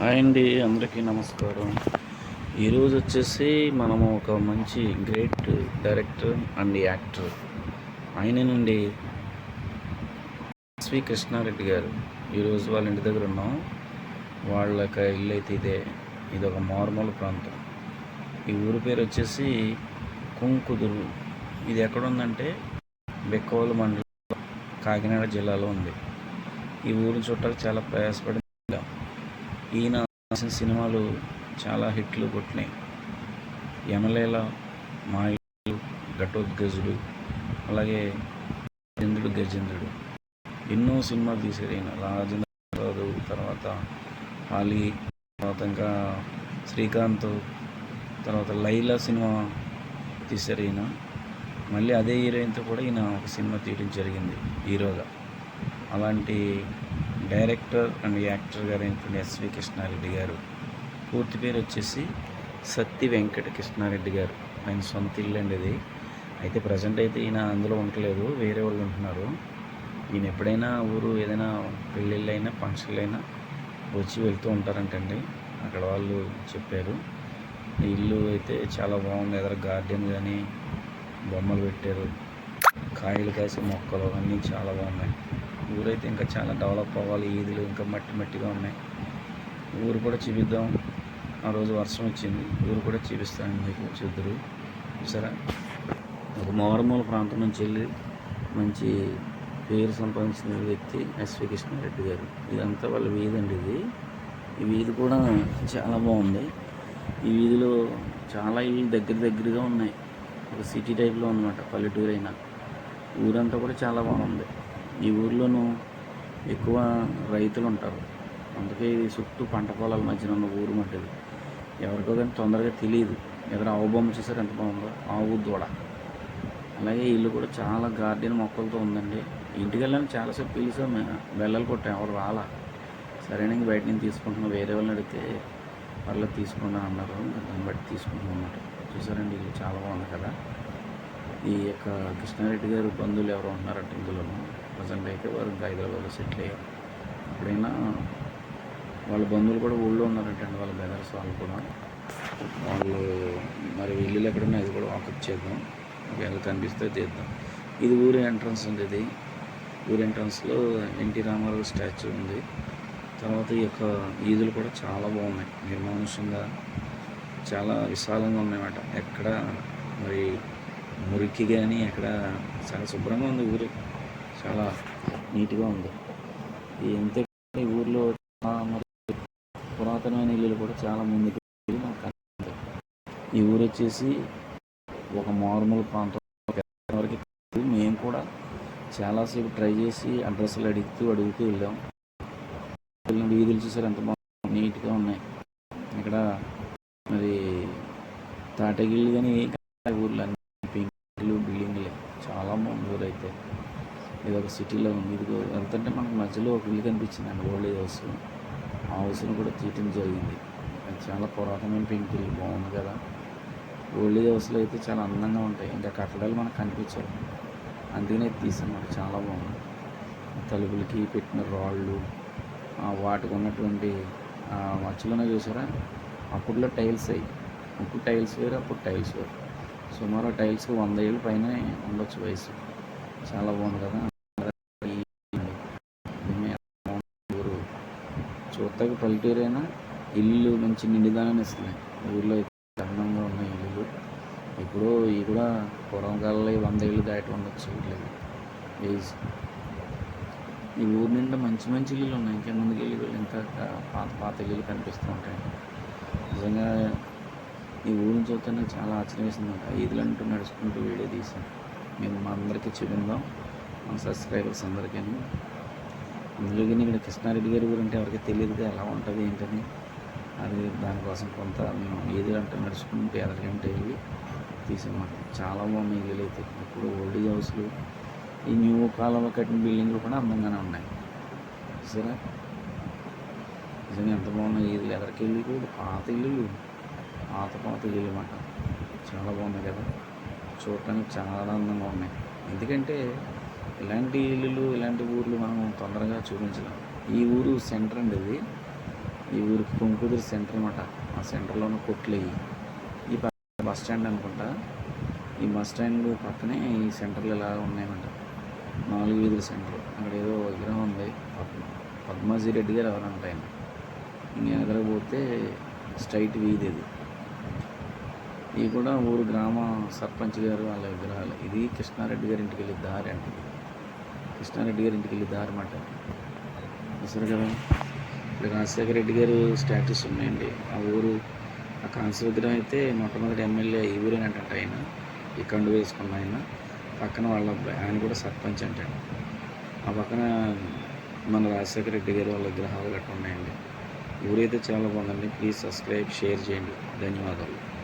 Hi అండి అందరికీ నమస్కారం. ఈరోజు వచ్చేసి మనము ఒక మంచి గ్రేట్ డైరెక్టర్ అండ్ యాక్టర్ ఆయన నుండి ఎస్వి కృష్ణారెడ్డి గారు. ఈరోజు వాళ్ళ ఇంటి దగ్గర ఉన్నాం. వాళ్ళ యొక్క ఇల్లు అయితే ఇదే. ఇది ఒక మార్మల్ ప్రాంతం. ఈ ఊరి పేరు వచ్చేసి కుంకుదురు. ఇది ఎక్కడ ఉందంటే మండలం కాకినాడ జిల్లాలో ఉంది. ఈ ఊరిని చుట్టాలకు చాలా ప్రయాసపడి ఈయన రాసిన సినిమాలు చాలా హిట్లు కొట్టినాయి. యమలేల మాయలు ఘటోద్గజుడు అలాగే గజేంద్రుడు గజేంద్రుడు. ఎన్నో సినిమాలు తీశారు ఈయన. రాజేంద్ర తర్వాత అలీ తర్వాత ఇంకా శ్రీకాంత్ తర్వాత లైలా సినిమా తీశారు ఈయన. మళ్ళీ అదే హీరోయిన్తో కూడా ఈయన ఒక సినిమా తీయడం జరిగింది హీరోగా. అలాంటి డైరెక్టర్ అండ్ యాక్టర్ గారు ఎస్వి కృష్ణారెడ్డి గారు. పూర్తి పేరు వచ్చేసి సత్తి వెంకట కృష్ణారెడ్డి గారు. ఆయన సొంత ఇల్లు అండి ఇది. అయితే ప్రజెంట్ అయితే ఈయన అందులో ఉండలేదు వేరే వాళ్ళు ఉంటున్నారు. ఈయన ఎప్పుడైనా ఊరు ఏదైనా పెళ్ళిళ్ళు అయినా ఫంక్షన్లు అయినా వచ్చి వెళ్తూ ఉంటారంటండి. అక్కడ వాళ్ళు చెప్పారు. ఇల్లు అయితే చాలా బాగుంది. ఎదురు గార్డెన్ కానీ బొమ్మలు పెట్టారు. కాయలు కాసే మొక్కలు అన్నీ చాలా బాగున్నాయి. ఊరైతే ఇంకా చాలా డెవలప్ అవ్వాలి ఈదులు ఇంకా మట్టి మట్టిగా ఉన్నాయి. ఊరు కూడా చూపిద్దాం. ఆ రోజు వర్షం వచ్చింది. ఊరు కూడా చూపిస్తాను మీకు చూద్దరు. చూసారా ఒక మోరమూల ప్రాంతం నుంచి వెళ్ళి మంచి పేరు సంపాదించిన వ్యక్తి ఎస్వి కృష్ణారెడ్డి గారు. ఇదంతా వాళ్ళ వీధి అండి ఇది. ఈ వీధి కూడా చాలా బాగుంది. ఈ వీధిలో చాలా ఇల్లు దగ్గర దగ్గరగా ఉన్నాయి. ఒక సిటీ టైప్లో అనమాట పల్లెటూరు అయినా ఊరంతా కూడా చాలా బాగుంది. ఈ ఊర్లోనూ ఎక్కువ రైతులు ఉంటారు అందుకే ఇది చుట్టూ పంట పొలాల మధ్యన ఉన్న ఊరు మట్టిది ఎవరికో కానీ తొందరగా తెలియదు ఎదురు ఆవు బొమ్మ చూసారు ఎంత బాగుందో? ఆవు దూడ. అలాగే ఇల్లు కూడా చాలా గార్డెన్ మొక్కలతో ఉందండి. ఇంటికి వెళ్ళాను చాలాసేపు పిలిచాం మేము బెల్లలు కొట్టాం ఎవరు రాలా. సరే నేను బయట నేను తీసుకుంటున్నా వేరే వాళ్ళని అడిగితే వాళ్ళు తీసుకున్నా అన్నారు. దాన్ని బట్టి తీసుకుంటున్నాం అన్నమాట. చూసారండి ఇల్లు చాలా బాగుంది కదా. ఈ యొక్క కృష్ణారెడ్డి గారు బంధువులు ఎవరు ఉంటున్నారంటే ఇందులోనూ. ప్రజెంట్ అయితే వారు హైదరాబాద్లో సెటిల్ అయ్యారు. ఎప్పుడైనా వాళ్ళ బంధువులు కూడా ఊళ్ళో ఉన్నారంటండి వాళ్ళ బ్రదర్స్ వాళ్ళు కూడా. వాళ్ళు మరి ఇల్లు ఎక్కడున్నా ఇది కూడా వాకప్ చేద్దాం. ఒకవేళ కనిపిస్తే తీద్దాం. ఇది ఊరి ఎంట్రన్స్ ఉంది ఇది. ఊరి ఎంట్రన్స్లో ఎన్టీ రామారావు స్టాచ్యూ ఉంది. తర్వాత ఈ యొక్క ఈదులు కూడా చాలా బాగున్నాయి. నిర్మానుషంగా చాలా విశాలంగా ఉన్నాయన్నమాట. ఎక్కడ మరి మురికి కానీ అక్కడ చాలా శుభ్రంగా ఉంది ఊరు. చాలా నీట్గా ఉంది. ఈ ఎంత ఈ ఊర్లో చాలా మరి పురాతనమైన ఇల్లులు కూడా చాలా ముందుకు వెళ్ళి మనకు ఈ ఊరు వచ్చేసి ఒక మారుమూల ప్రాంతం. వరకు మేము కూడా చాలాసేపు ట్రై చేసి అడ్రస్లు అడుగుతూ అడుగుతూ వెళ్ళాం. వెళ్ళిన వీధులు చూసారు ఎంత బాగుంది. నీట్గా ఉన్నాయి. ఇక్కడ మరి తాటగిళ్ళు కానీ ఊర్లో అన్ని పింకులు బిల్డింగ్లే చాలా బాగుంది ఊరు అయితే ఇది ఒక సిటీలో ఉంది. ఇదిగో వెళ్తుంటే మనకు మధ్యలో ఒక ఇల్లు కనిపించింది అండి ఓల్డ్ ఏజ్ హౌస్. ఆ హౌస్ని కూడా తీయటం జరిగింది. అది చాలా పురాతనమైన పెంకులు బాగుంది కదా. ఓల్డ్ ఏజ్ హౌస్లో అయితే చాలా అందంగా ఉంటాయి. ఇంకా కట్టడాలు మనకు కనిపించవు. అందుకనే తీసాను చాలా బాగుంది. తలుపులకి పెట్టిన రాళ్ళు వాటికి ఉన్నటువంటి ఆ చూసారా? అప్పట్లో టైల్స్ అయ్యి. ఇప్పుడు టైల్స్ వేరు అప్పుడు టైల్స్ వేరు. సుమారు టైల్స్కి వంద ఏళ్ళు పైన ఉండొచ్చు వయసు. చాలా బాగుంది కదా. ఊరు చూడటానికి పల్లెటూరు అయినా ఇల్లు మంచి నిండిదానాన్ని ఇస్తున్నాయి. ఊర్లో అయితే అందంగా ఉన్నాయి ఇల్లు. ఇప్పుడు ఇవి కూడా పూర్వకాలంలో వంద ఇల్లు దాటి ఉండొచ్చు ఇల్లు ఏజ్ ఈ ఊరు నిండా మంచి మంచి ఇల్లు ఉన్నాయి. ఇంకా ముందుకు వెళ్ళి వెళ్ళి ఇంకా పాత పాత ఇల్లు కనిపిస్తూ ఉంటాయి. నిజంగా ఈ ఊరిని చూస్తే నాకు చాలా ఆశ్చర్యం వేసింది. ఐదులు అంటూ నడుచుకుంటూ వీడియో తీసాను మేము మా అందరికీ చూపిందాం మా సబ్స్క్రైబర్స్ అందరికీ అందులో కానీ ఇక్కడ కృష్ణారెడ్డి గారి గురంటే ఎవరికి తెలియదు ఎలా ఉంటుంది ఏంటని. అది దానికోసం కొంత మేము ఏది అంటే నడుచుకుంటూ ఎదరికంటే వెళ్ళి తీసామాట చాలా బాగున్నాయి ఇల్లులు అయితే ఇప్పుడు ఓల్డ్ హౌస్లు ఈ న్యూ కాలంలో కట్టిన బిల్డింగ్లు కూడా అందంగానే ఉన్నాయి. సరే? నిజంగా ఎంత బాగున్నాయి? ఇది ఎదరికి వెళ్ళి కూడా పాత ఇల్లు పాత పాత ఇల్లు అన్నమాట చాలా బాగున్నాయి కదా. చూడటానికి చాలా అందంగా ఉన్నాయి. ఎందుకంటే ఇలాంటి ఇల్లులు ఇలాంటి ఊర్లు మనం తొందరగా చూపించలేం. ఈ ఊరు సెంటర్ అండి ఇది. ఈ ఊరికి కొంకుదురు సెంటర్ అనమాట ఆ సెంటర్లో ఉన్న కొట్లు ఈ బస్ స్టాండ్ అనుకుంటా. ఈ బస్ స్టాండ్ పక్కనే ఈ సెంటర్లు ఇలా ఉన్నాయన్నమాట. నాలుగు వీధుల సెంటర్ అక్కడ ఏదో విగ్రహం ఉంది. పద్మాజీ రెడ్డి గారు ఎవరంట ఆయన. ఇంక ఎదరపోతే స్ట్రైట్ వీధి ఇది. ఇవి కూడా ఊరు గ్రామ సర్పంచ్ గారు వాళ్ళ విగ్రహాలు. ఇది కృష్ణారెడ్డి గారి ఇంటికి వెళ్ళి దారి అండి కృష్ణారెడ్డి గారి ఇంటికి వెళ్ళి దారి అన్నమాట చూసారు కదా? ఇప్పుడు రాజశేఖర రెడ్డి గారు స్టాటస్ ఉన్నాయండి. ఆ ఊరు ఆ కాంస్య విగ్రహం అయితే మొట్టమొదటి ఎమ్మెల్యే ఈ ఊరేనంట ఆయన. ఈ కండు వేసుకున్న ఆయన. పక్కన వాళ్ళ అబ్బాయి ఆయన కూడా సర్పంచ్ అంటాడు ఆ పక్కన మన రాజశేఖర రెడ్డి గారు వాళ్ళ విగ్రహాలు గట్రా ఉన్నాయండి. ఊరైతే చాలా బాగుందండి. ప్లీజ్ సబ్స్క్రైబ్ షేర్ చేయండి. ధన్యవాదాలు.